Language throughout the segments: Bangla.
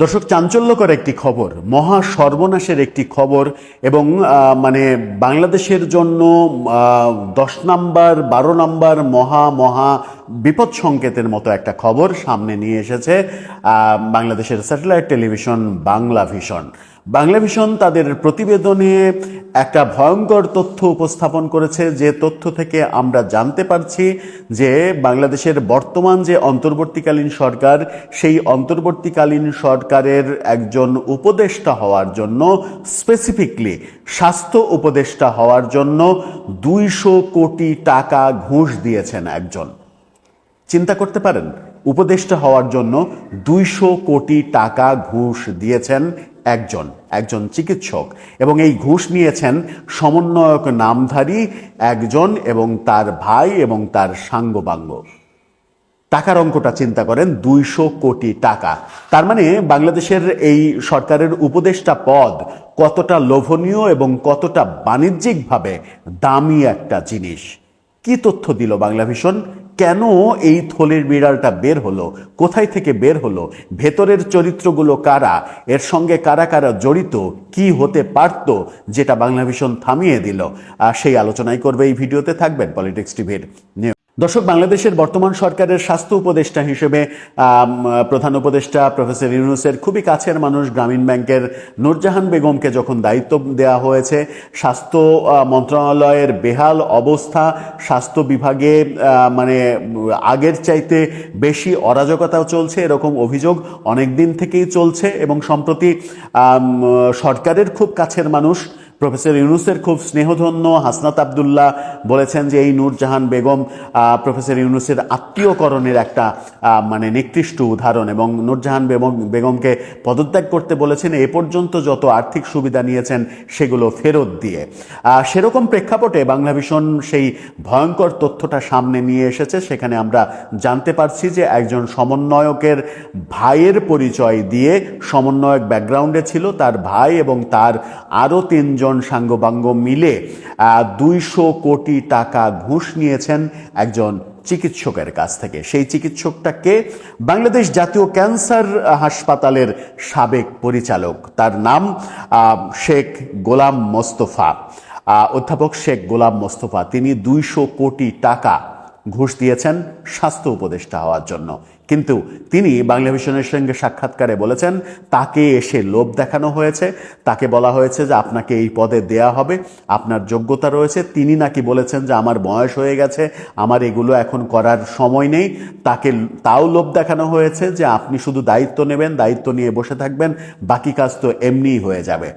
দর্শক, চাঞ্চল্যকর একটি খবর, মহা সর্বনাশের একটি খবর এবং মানে বাংলাদেশের জন্য দশ নাম্বার, বারো নাম্বার মহা মহা বিপদ সংকেতের মতো একটা খবর সামনে নিয়ে এসেছে বাংলাদেশের satellite television Bangla Vision. Bangla Vision তাদের প্রতিবেদনে একটা ভয়ঙ্কর তথ্য উপস্থাপন করেছে, যে তথ্য থেকে আমরা জানতে পারছি যে বাংলাদেশের বর্তমান যে অন্তর্বর্তীকালীন সরকার, সেই অন্তর্বর্তীকালীন সরকারের একজন উপদেষ্টা হওয়ার জন্য স্পেসিফিকলি স্বাস্থ্য উপদেষ্টা হওয়ার জন্য দুইশো কোটি টাকা ঘুষ দিয়েছেন একজন। চিন্তা করতে পারেন, উপদেষ্টা হওয়ার জন্য দুইশো কোটি টাকা ঘুষ দিয়েছেন একজন একজন চিকিৎসক এবং এই ঘুষ নিয়েছেন সমন্বয়ক নামধারী একজন এবং তার ভাই এবং তার সাঙ্গবাঙ্গ। টাকার অঙ্কটা চিন্তা করেন, দুইশো কোটি টাকা। তার মানে বাংলাদেশের এই সরকারের উপদেষ্টা পদ কতটা লোভনীয় এবং কতটা বাণিজ্যিকভাবে দামি একটা জিনিস। কি তথ্য দিল বাংলা ভিশন? কেন এই থলির বিড়ালটা বের হলো? কোথায় থেকে বের হলো? ভেতরের চরিত্রগুলো কারা? এর সঙ্গে কারা কারা জড়িত? কি হতে পারত? যেটা বাংলা ভীষণ থামিয়ে দিল। আর সেই আলোচনাই করবে এই ভিডিওতে, থাকবেন পলিটিক্স টিভির দর্শক, বাংলাদেশের বর্তমান সরকারের স্বাস্থ্য উপদেষ্টা হিসেবে প্রধান উপদেষ্টা প্রফেসর ইউনুসের খুবই কাছের মানুষ গ্রামীণ ব্যাংকের নূরজাহান বেগমকে যখন দায়িত্ব দেওয়া হয়েছে, স্বাস্থ্য মন্ত্রণালয়ের বেহাল অবস্থা স্বাস্থ্য বিভাগে মানে আগের চাইতে বেশি অরাজকতাও চলছে, এরকম অভিযোগ অনেক দিন থেকেই চলছে এবং সম্প্রতি সরকারের খুব কাছের মানুষ প্রফেসর ইউনুসের খুব স্নেহধন্য হাসনাত আবদুল্লাহ বলেছেন যে এই নূরজাহান বেগম প্রফেসর ইউনুসের আত্মীয়করণের একটা মানে নিকৃষ্ট উদাহরণ এবং নূরজাহান বেগম, বেগমকে পদত্যাগ করতে বলেছেন, এ পর্যন্ত যত আর্থিক সুবিধা নিয়েছেন সেগুলো ফেরত দিয়ে। সেরকম প্রেক্ষাপটে বাংলা ভীষণ সেই ভয়ঙ্কর তথ্যটা সামনে নিয়ে এসেছে। সেখানে আমরা জানতে পারছি যে একজন সমন্বয়কের ভাইয়ের পরিচয় দিয়ে সমন্বয়ক ব্যাকগ্রাউন্ডে ছিল, তার ভাই এবং তার আরও তিনজন সাঙ্গবাঙ্গ মিলে দুইশো কোটি টাকা ঘুষ নিয়েছেন একজন চিকিৎসকের কাছ থেকে। সেই চিকিৎসকটাকে বাংলাদেশ জাতীয় ক্যান্সার হাসপাতালের সাবেক পরিচালক, তার নাম শেখ গোলাম মোস্তফা। অধ্যাপক শেখ গোলাম মোস্তফা, তিনি দুইশো কোটি টাকা ঘুষ দিয়েছেন স্বাস্থ্য উপদেষ্টা হওয়ার জন্য। কিন্তু তিনি বাংলা ভিশনের সঙ্গে সাক্ষাৎকারে বলেছেন, তাকে এসে লোভ দেখানো হয়েছে। তাকে বলা হয়েছে যে আপনাকে এই পদে দেয়া হবে, আপনার যোগ্যতা রয়েছে। তিনি নাকি বলেছেন যে আমার বয়স হয়ে গেছে, আমার এগুলো এখন করার সময় নেই। তাকে তাও লোভ দেখানো হয়েছে যে আপনি শুধু দায়িত্ব নেবেন, দায়িত্ব নিয়ে বসে থাকবেন, বাকি কাজ তো এমনিই হয়ে যাবে।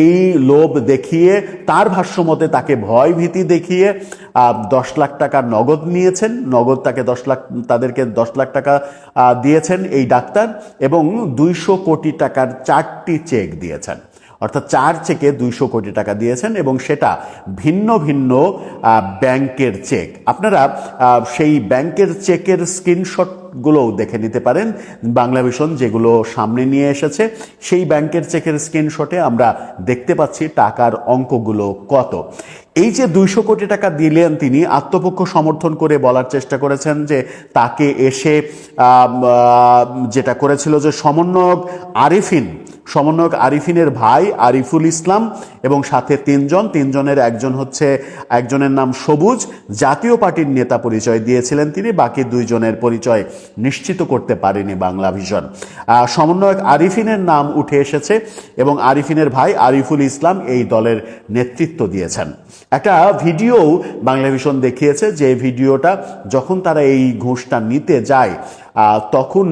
এই লোভ দেখিয়ে, তার ভাষ্যমতে তাকে ভয় ভীতি দেখিয়ে দশ লাখ টাকা নগদ নিয়েছেন। নগদ তাকে দশ লাখ, তাদেরকে দশ লাখ টাকা দিয়েছেন এই ডাক্তার এবং দুইশো কোটি টাকার চারটি চেক দিয়েছেন। অর্থাৎ চার চেকে দুইশো কোটি টাকা দিয়েছেন এবং সেটা ভিন্ন ভিন্ন ব্যাংকের চেক। আপনারা সেই ব্যাংকের চেকের স্ক্রিনশট গুলোও দেখে নিতে পারেন। বাংলা ভিশন যেগুলো সামনে নিয়ে এসেছে, সেই ব্যাংকের চেকের স্ক্রিনশটে আমরা দেখতে পাচ্ছি টাকার অঙ্কগুলো কত। এই যে দুইশো কোটি টাকা দিলেন তিনি, আত্মপক্ষ সমর্থন করে বলার চেষ্টা করেছেন যে তাকে এসে যেটা করেছিল যে সমন্বয়ক আরিফিন সমন্বয়ক আরিফিনের ভাই আরিফুল ইসলাম এবং সাথে তিনজন, তিনজনের একজন হচ্ছে, একজনের নাম সবুজ, জাতীয় পার্টির নেতা পরিচয় দিয়েছিলেন তিনি, বাকি দুইজনের পরিচয় নিশ্চিত করতে পারেনি বাংলা ভিশন। সমন্বয়ক আরিফিনের নাম উঠে এসেছে এবং আরিফিনের ভাই আরিফুল ইসলাম এই দলের নেতৃত্ব দিয়েছেন। একটা ভিডিও বাংলা ভিশন দেখিয়েছে যে ভিডিওটা যখন তারা এই ঘুষটা নিতে যায় তখন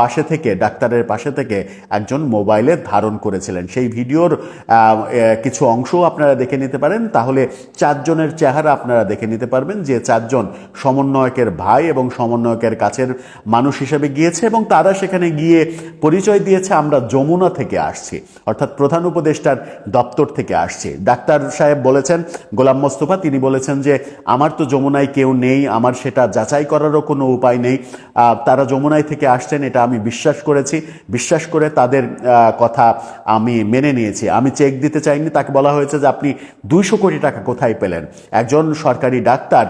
পাশে থেকে, ডাক্তারের পাশে থেকে একজন মোবাইলে ধারণ করেছিলেন। সেই ভিডিওর কিছু অংশ আপনারা দেখে নিতে পারেন। তাহলে চারজনের চেহারা আপনারা দেখে নিতে পারবেন যে চারজন সমন্বয়কের ভাই এবং সমন্বয়কের কাছের মানুষ হিসেবে গিয়েছে এবং তারা সেখানে গিয়ে পরিচয় দিয়েছে, আমরা যমুনা থেকে আসছি। অর্থাৎ প্রধান উপদেষ্টার দপ্তর থেকে আসছি। ডাক্তার সাহেব বলেছেন, গোলাম মোস্তফা, তিনি বলেছেন যে, আমার তো যমুনায় কেউ নেই, আমার সেটা যাচাই করারও কোনো উপায় নেই। তারা যমুনায় থেকে আসছেন, এটা আমি বিশ্বাস করেছি। বিশ্বাস করে তাদের কথা আমি মেনে নিয়েছি। আমি চেক দিতে চাইনি, তাকে বলা হয়েছে যে আপনি দুইশো কোটি টাকা কোথায় পেলেন? একজন সরকারি ডাক্তার,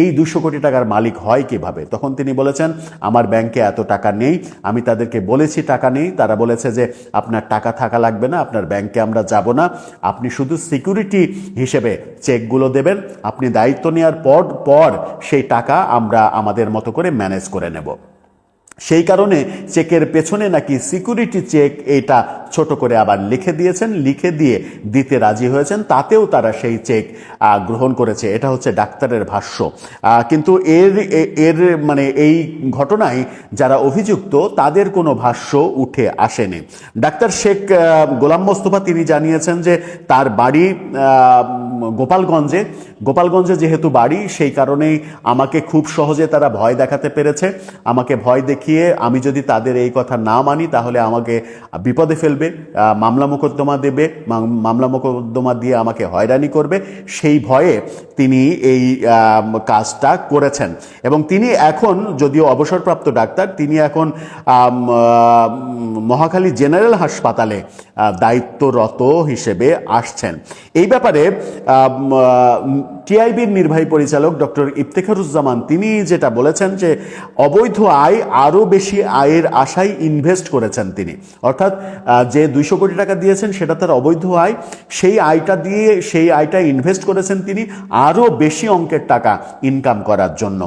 এই দুশো কোটি টাকার মালিক হয় কীভাবে? তখন তিনি বলেছেন, আমার ব্যাংকে এত টাকা নেই, আমি তাদেরকে বলেছি টাকা নেই। তারা বলেছে যে আপনার টাকা থাকা লাগবে না, আপনার ব্যাংকে আমরা যাব না। আপনি শুধু সিকিউরিটি হিসেবে চেকগুলো দেবেন। আপনি দায়িত্ব নেওয়ার পর পর সেই টাকা আমরা আমাদের মতো করে ম্যানেজ করে নেব। সেই কারণে চেকের পেছনে নাকি সিকিউরিটি চেক এটা ছোট করে আবার লিখে দিয়েছেন, লিখে দিয়ে দিতে রাজি হয়েছেন, তাতেও তারা সেই চেক গ্রহণ করেছে। এটা হচ্ছে ডাক্তারের ভাষ্য। কিন্তু এর এর মানে এই ঘটনায় যারা অভিযুক্ত, তাদের কোনো ভাষ্য উঠে আসেনি। ডাক্তার শেখ গোলাম মোস্তফা তিনি জানিয়েছেন যে তার বাড়ি গোপালগঞ্জে। গোপালগঞ্জে যেহেতু বাড়ি, সেই কারণেই আমাকে খুব সহজে তারা ভয় দেখাতে পেরেছে। আমাকে ভয় দেখিয়ে আমি যদি তাদের এই কথা না মানি, তাহলে আমাকে বিপদে ফেলবে মামলা মোকদ্দমা দেবে মাম- মামলা মোকদ্দমা দিয়ে আমাকে হয়রানি করবে। সেই ভয়ে তিনি এই কাজটা করেছেন। এবং তিনি এখন যদিও অবসরপ্রাপ্ত ডাক্তার, তিনি এখন মহাখালী জেনারেল হাসপাতালে দায়িত্বরত হিসেবে আসছেন। এই ব্যাপারে টিআইবির নির্বাহী পরিচালক ডক্টর ইফতেখারুজ্জামান, তিনি যেটা বলেছেন যে অবৈধ আয় আরও বেশি আয়ের আশায় ইনভেস্ট করেছেন তিনি। অর্থাৎ যে দুইশো কোটি টাকা দিয়েছেন সেটা তার অবৈধ আয়, সেই আয়টা দিয়ে সেই আয়টা ইনভেস্ট করেছেন তিনি আরও বেশি অঙ্কের টাকা ইনকাম করার জন্য।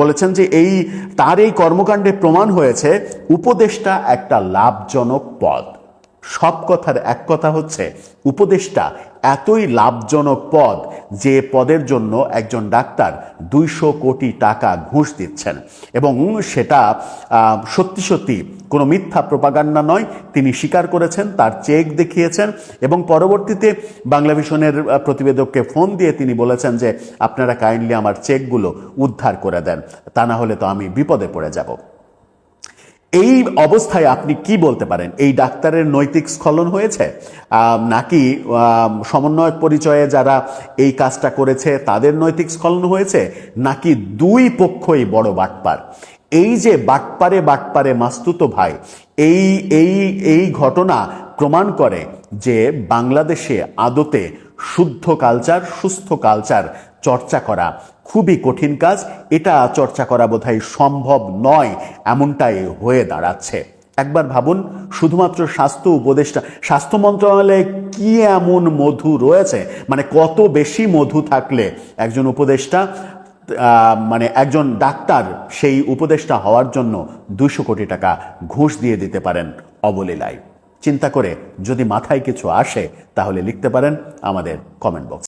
বলেছেন যে এই, তার এই কর্মকাণ্ডে প্রমাণ হয়েছে উপদেশটা একটা লাভজনক পদ সব কথার এক কথা হচ্ছে উপদেশটা এতই লাভজনক পদ যে পদের জন্য একজন ডাক্তার দুইশো কোটি টাকা ঘুষ দিচ্ছেন। এবং সেটা সত্যি সত্যি কোনো মিথ্যা প্রপাগান্ডা নয়, তিনি স্বীকার করেছেন, তার চেক দেখিয়েছেন এবং পরবর্তীতে বাংলা ভিশনের প্রতিবেদককে ফোন দিয়ে তিনি বলেছেন যে, আপনারা কাইন্ডলি আমার চেকগুলো উদ্ধার করে দেন, তা না হলে তো আমি বিপদে পড়ে যাব। এই অবস্থায় আপনি কি বলতে পারেন? এই ডাক্তারের নৈতিক স্খলন হয়েছে? নাকি সমন্বয়ক পরিচয়ে যারা এই কাজটা করেছে, তাদের নৈতিক স্খলন হয়েছে? নাকি দুই পক্ষই বড় বাটপার? এই যে বাটপারে বাটপারে মাস্তুতো ভাই, এই এই এই ঘটনা প্রমাণ করে যে বাংলাদেশে আদতে শুদ্ধ কালচার সুস্থ কালচার চর্চা করা খুবই কঠিন কাজ। এটা চর্চা করা বোধহয় সম্ভব নয়, এমনটাই হয়ে দাঁড়াচ্ছে। একবার ভাবুন, শুধুমাত্র স্বাস্থ্য উপদেষ্টা, স্বাস্থ্য মন্ত্রণালয়ে কি এমন মধু রয়েছে? মানে কত বেশি মধু থাকলে একজন উপদেষ্টা মানে একজন ডাক্তার সেই উপদেষ্টা হওয়ার জন্য দুশো কোটি টাকা ঘুষ দিয়ে দিতে পারেন অবলীলায়। চিন্তা করে যদি মাথায় কিছু আসে, তাহলে লিখতে পারেন আমাদের কমেন্ট বক্স